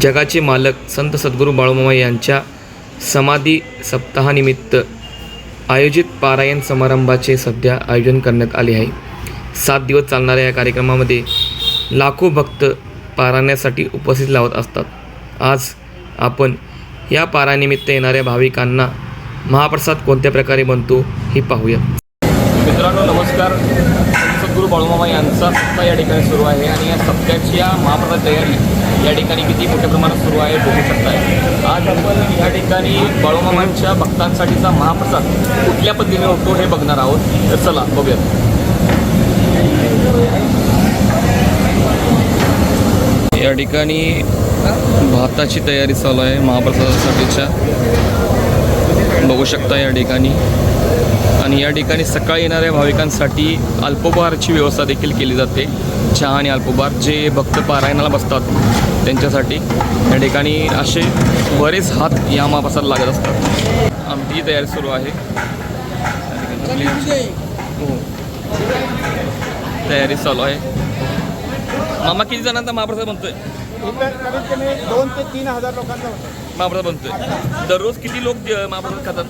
जगाचे मालक संत सद्गुरू बाळूमामा यांच्या समाधी सप्ताहानिमित्त आयोजित पारायण समारंभाचे सध्या आयोजन करण्यात आले आहे. सात दिवस चालणाऱ्या या कार्यक्रमामध्ये लाखो भक्त पारायणासाठी उपस्थित लावत असतात. आज आपण या पारायणानिमित्त येणाऱ्या भाविकांना महाप्रसाद कोणत्या प्रकारे बनतो हे पाहूया. मित्रांनो नमस्कार. सद्गुरू बाळूमामा यांचा सप्ताह या ठिकाणी सुरू आहे आणि या सप्त्याची या महाप्रसाद तयारी या ठिकाणी किती मोठ्या प्रमाणात सुरू आहे बघू शकताय. आज आपण या ठिकाणी बाळूमामांच्या भक्तांसाठीचा महाप्रसाद कुठल्या पद्धतीने होतो हे बघणार आहोत. तर चला बघूयात. या ठिकाणी भाताची तयारी चालू आहे महाप्रसादासाठीच्या. बघू शकता या ठिकाणी. आणि या ठिकाणी सकाळी येणाऱ्या भाविकांसाठी अल्पोपहारची व्यवस्था देखील केली जाते. चहा आणि अल्पोपहार जे भक्त पारायणाला बसतात त्यांच्यासाठी. या ठिकाणी असे बरेच हात या महाप्रसाद लागत असतात. आमची तयारी सुरू आहे. हो. तयारी चालू आहे. मामा किती जणांचा महाप्रसाद बनतोय? इथं कमीत कमी दोन ते तीन हजार लोकांचा होतो. महाप्रसाद बनतोय. दररोज किती लोक अ, महाप्रसाद खातात?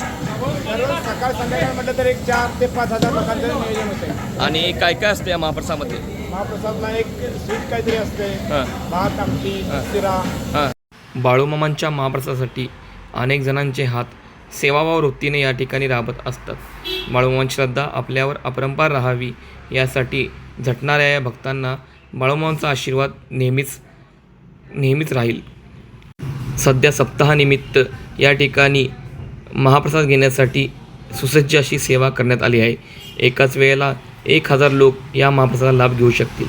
दररोज सकाळ संध्याकाळ म्हटलं तर एक चार ते पाच हजार लोकांचं नियोजन होते आणि काय काय असतं या महाप्रसादामध्ये? महाप्रसादला एक स्वीट काहीतरी असते. हां. भात आमटी हा. शिरा. हां. बाळूमामांच्या महाप्रसादासाठी अनेक जणांचे हात सेवाभाव वृत्तीने या ठिकाणी राबत असतात. बाळूमामांची श्रद्धा आपल्यावर अपरंपार राहावी यासाठी झटणाऱ्या या भक्तांना बाळूमामांचा आशीर्वाद नेहमीच नेहमीच राहील. सध्या सप्ताहानिमित्त या ठिकाणी महाप्रसाद घेण्यासाठी सुसज्ज अशी सेवा करण्यात आली आहे. एकाच वेळेला एक हजार लोक या महाप्रसादाला लाभ घेऊ शकतील.